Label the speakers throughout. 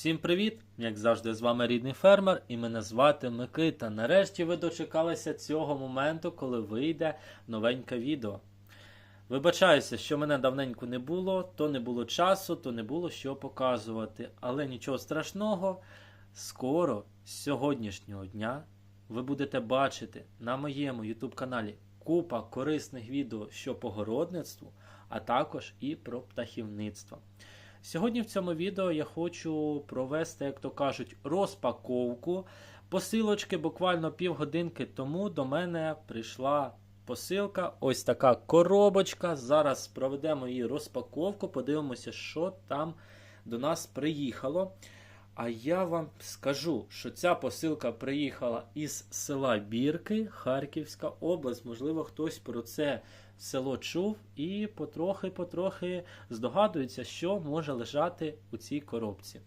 Speaker 1: Всім привіт! Як завжди, з вами рідний фермер, і мене звати Микита. Нарешті ви дочекалися цього моменту, коли вийде новеньке відео. Вибачаюся, що мене давненько не було, то не було часу, то не було що показувати. Але нічого страшного, скоро, з сьогоднішнього дня, ви будете бачити на моєму YouTube каналі купа корисних відео що по городництву, а також і про птахівництво. Сьогодні в цьому відео я хочу провести, як то кажуть, розпаковку. Посилочки буквально півгодинки тому до мене прийшла посилка. Ось така коробочка. Зараз проведемо її розпаковку, подивимося, що там до нас приїхало. А я вам скажу, що ця посилка приїхала із села Бірки, Харківська область. Можливо, хтось про це село чув і потрохи-потрохи здогадується, що може лежати у цій коробці.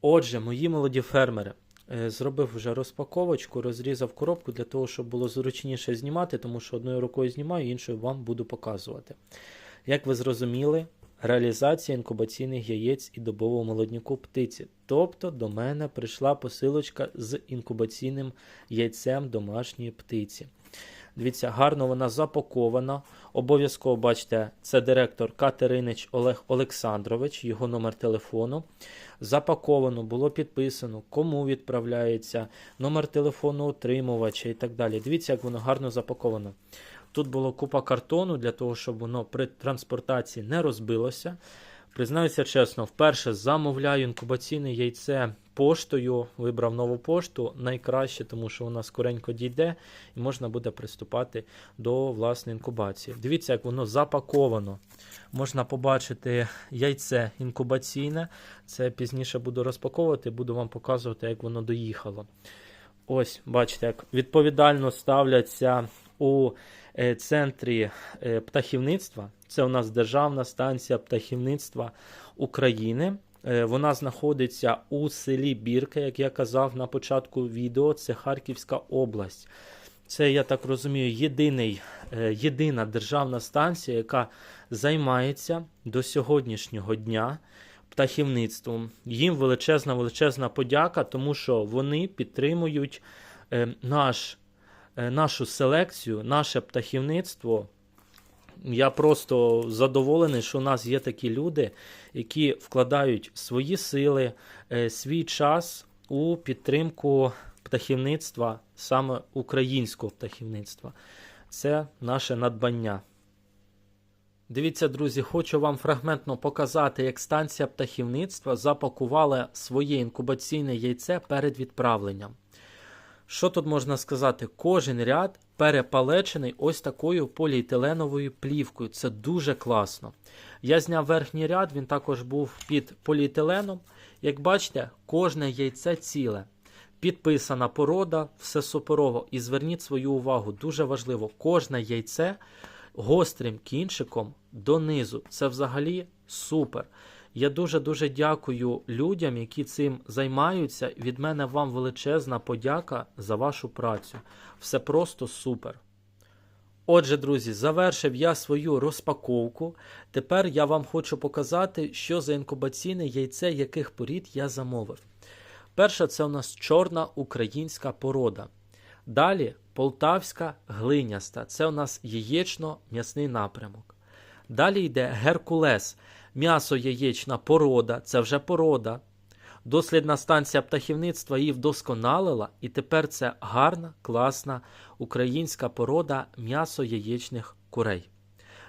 Speaker 1: Отже, мої молоді фермери. е, Зробив вже розпаковочку, розрізав коробку для того, щоб було зручніше знімати, тому що одною рукою знімаю, іншою вам буду показувати. Як ви зрозуміли, реалізація інкубаційних яєць і добового молодняку птиці. Тобто до мене прийшла посилочка з інкубаційним яйцем домашньої птиці. Дивіться, гарно вона запакована. Обов'язково бачите, це директор Катеринич Олег Олександрович, його номер телефону. Запаковано, було підписано, кому відправляється, номер телефону отримувача і так далі. Дивіться, як воно гарно запаковано. Тут було купа картону для того, щоб воно при транспортації не розбилося. Признаюся чесно, вперше замовляю інкубаційне яйце поштою. Вибрав нову пошту найкраще, тому що вона скоренько дійде і можна буде приступати до власної інкубації. Дивіться, як воно запаковано. Можна побачити яйце інкубаційне. Це пізніше буду розпаковувати, буду вам показувати, як воно доїхало. Ось, бачите, як відповідально ставляться у е, центрі е, птахівництва. Це у нас Державна станція птахівництва України. Е, Вона знаходиться у селі Бірка, як я казав на початку відео. Це Харківська область. Це, я так розумію, єдиний, єдина державна станція, яка займається до сьогоднішнього дня птахівництвом. Їм величезна величезна подяка, тому що вони підтримують наш, нашу селекцію, наше птахівництво. Я просто задоволений, що у нас є такі люди, які вкладають свої сили, е, свій час у підтримку птахівництва, саме українського птахівництва. Це наше надбання. Дивіться, друзі, хочу вам фрагментно показати, як станція птахівництва запакувала своє інкубаційне яйце перед відправленням. Що тут можна сказати? Кожен ряд перепалечений ось такою поліетиленовою плівкою. Це дуже класно. Я зняв верхній ряд, він також був під поліетиленом. Як бачите, кожне яйце ціле. Підписана порода, все суперово. І зверніть свою увагу, дуже важливо, кожне яйце гострим кінчиком донизу. Це взагалі супер. Я дуже-дуже дякую людям, які цим займаються. Від мене вам величезна подяка за вашу працю. Все просто супер. Отже, друзі, завершив я свою розпаковку. Тепер я вам хочу показати, що за інкубаційне яйце яких порід я замовив. Перша це у нас чорна українська порода. Далі полтавська глиняста. Це у нас яєчно-м'ясний напрямок. Далі йде Геркулес, м'ясо-яєчна порода, це вже порода. Дослідна станція птахівництва її вдосконалила, і тепер це гарна, класна українська порода м'ясо-яєчних курей.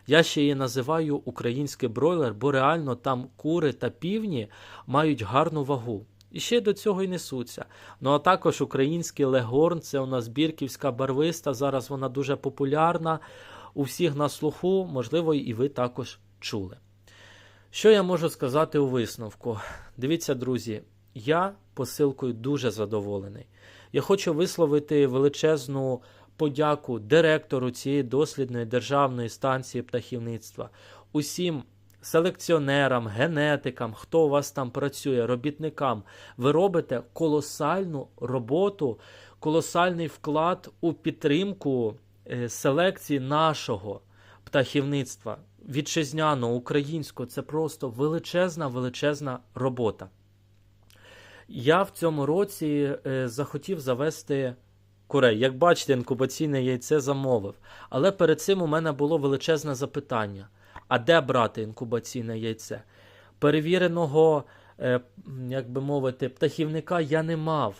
Speaker 1: Я ще її називаю український бройлер, бо реально там кури та півні мають гарну вагу. І ще до цього й несуться. Ну а також український легорн, це у нас бірківська барвиста. Зараз вона дуже популярна. У всіх на слуху, можливо, і ви також чули. Що я можу сказати у висновку? Дивіться, друзі, я посилкою дуже задоволений. Я хочу висловити величезну подяку директору цієї дослідної державної станції птахівництва, усім селекціонерам, генетикам, хто у вас там працює, робітникам. Ви робите колосальну роботу, колосальний вклад у підтримку е, селекції нашого птахівництва вітчизняного, українського. Це просто величезна, величезна робота. Я в цьому році е, захотів завести курей. Як бачите, інкубаційне яйце замовив. Але перед цим у мене було величезне запитання: а де брати інкубаційне яйце? Перевіреного, е, як би мовити, птахівника я не мав.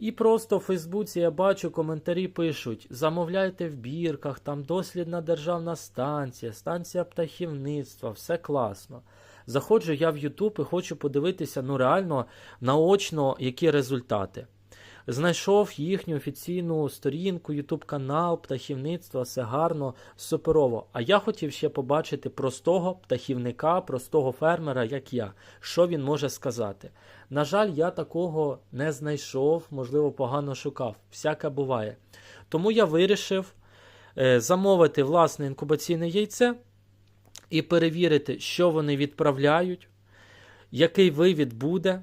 Speaker 1: І просто в Фейсбуці я бачу коментарі пишуть: замовляйте в бірках, там дослідна державна станція, станція птахівництва, все класно. Заходжу я в Ютуб і хочу подивитися ну реально наочно, які результати. Знайшов їхню офіційну сторінку, Ютуб канал, птахівництво, все гарно, суперово. А я хотів ще побачити простого птахівника, простого фермера, як я, що він може сказати. На жаль, я такого не знайшов, можливо, погано шукав. Всяке буває. Тому я вирішив е, замовити власне інкубаційне яйце і перевірити, що вони відправляють, який вивід буде.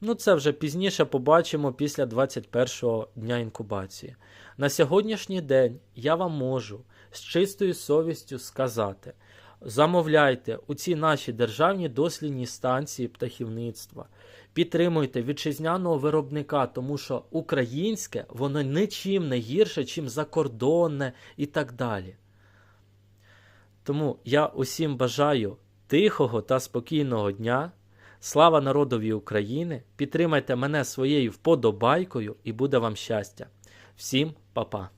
Speaker 1: Ну, це вже пізніше побачимо після 21-го дня інкубації. На сьогоднішній день я вам можу з чистою совістю сказати: замовляйте у ці наші державні дослідні станції птахівництва, підтримуйте вітчизняного виробника, тому що українське воно нічим не гірше, чим закордонне і так далі. Тому я усім бажаю тихого та спокійного дня. Слава народові України! Підтримайте мене своєю вподобайкою і буде вам щастя. Всім па-па!